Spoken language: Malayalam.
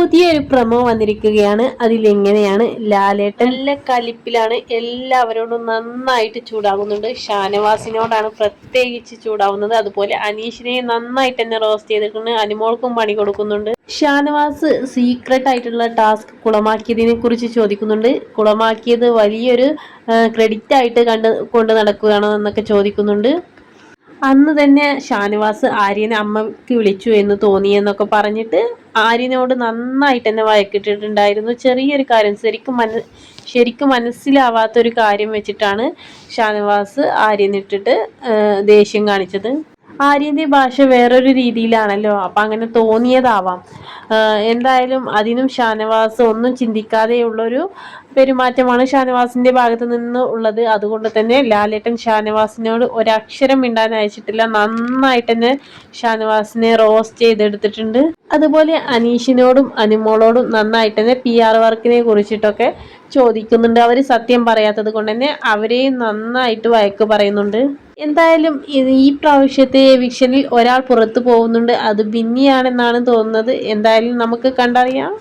പുതിയൊരു പ്രമോ വന്നിരിക്കുകയാണ്. അതിലെങ്ങനെയാണ് ലാലേട്ടൻ നല്ല കലിപ്പിലാണ് എല്ലാവരോടും നന്നായിട്ട് ചൂടാകുന്നുണ്ട് ഷാനവാസിനോടാണ് പ്രത്യേകിച്ച് ചൂടാവുന്നത്. അതുപോലെ അനീഷിനെ നന്നായിട്ട് തന്നെ റോസ്റ്റ് ചെയ്തിട്ടുണ്ട്. അനുമോൾക്കും പണി കൊടുക്കുന്നുണ്ട്. ഷാനവാസ് സീക്രട്ട് ആയിട്ടുള്ള ടാസ്ക് കുളമാക്കിയതിനെ കുറിച്ച് ചോദിക്കുന്നുണ്ട്. കുളമാക്കിയത് വലിയൊരു ക്രെഡിറ്റ് ആയിട്ട് കണ്ട് കൊണ്ട് നടക്കുകയാണോ എന്നൊക്കെ ചോദിക്കുന്നുണ്ട്. അന്ന് തന്നെ ഷാനിവാസ് ആര്യനെ അമ്മയ്ക്ക് വിളിച്ചു എന്ന് തോന്നി എന്നൊക്കെ പറഞ്ഞിട്ട് ആര്യനോട് നന്നായിട്ട് തന്നെ വഴക്കിട്ടിട്ടുണ്ടായിരുന്നു. ചെറിയൊരു കാര്യം ശരിക്കും മന ശരിക്കും മനസ്സിലാവാത്തൊരു കാര്യം വെച്ചിട്ടാണ് ഷാനവാസ് ആര്യനിട്ടിട്ട് ദേഷ്യം കാണിച്ചത്. ആര്യന്റെ ഭാഷ വേറൊരു രീതിയിലാണല്ലോ. അപ്പം അങ്ങനെ തോന്നിയതാവാം. എന്തായാലും അതിനും ഷാനവാസ് ഒന്നും ചിന്തിക്കാതെയുള്ളൊരു പെരുമാറ്റമാണ് ഷാനവാസിന്റെ ഭാഗത്ത് നിന്ന് ഉള്ളത്. അതുകൊണ്ട് തന്നെ ലാലേട്ടൻ ഷാനവാസിനോട് ഒരക്ഷരം മിണ്ടാൻ അയച്ചിട്ടില്ല. നന്നായിട്ട് തന്നെ ഷാനവാസിനെ റോസ്റ്റ് ചെയ്തെടുത്തിട്ടുണ്ട്. അതുപോലെ അനീഷിനോടും അനുമോളോടും നന്നായിട്ട് തന്നെ പി ആർ വർക്കിനെ കുറിച്ചിട്ടൊക്കെ ചോദിക്കുന്നുണ്ട്. അവർ സത്യം പറയാത്തത് കൊണ്ട് തന്നെ അവരെയും നന്നായിട്ട് വയക്ക് പറയുന്നുണ്ട്. എന്തായാലും ഈ പ്രാവശ്യത്തെ എവിക്ഷനിൽ ഒരാൾ പുറത്തു പോകുന്നുണ്ട്. അത് ബിന്നിയാണെന്നാണ് തോന്നുന്നത്. എന്തായാലും നമുക്ക് കണ്ടറിയാം.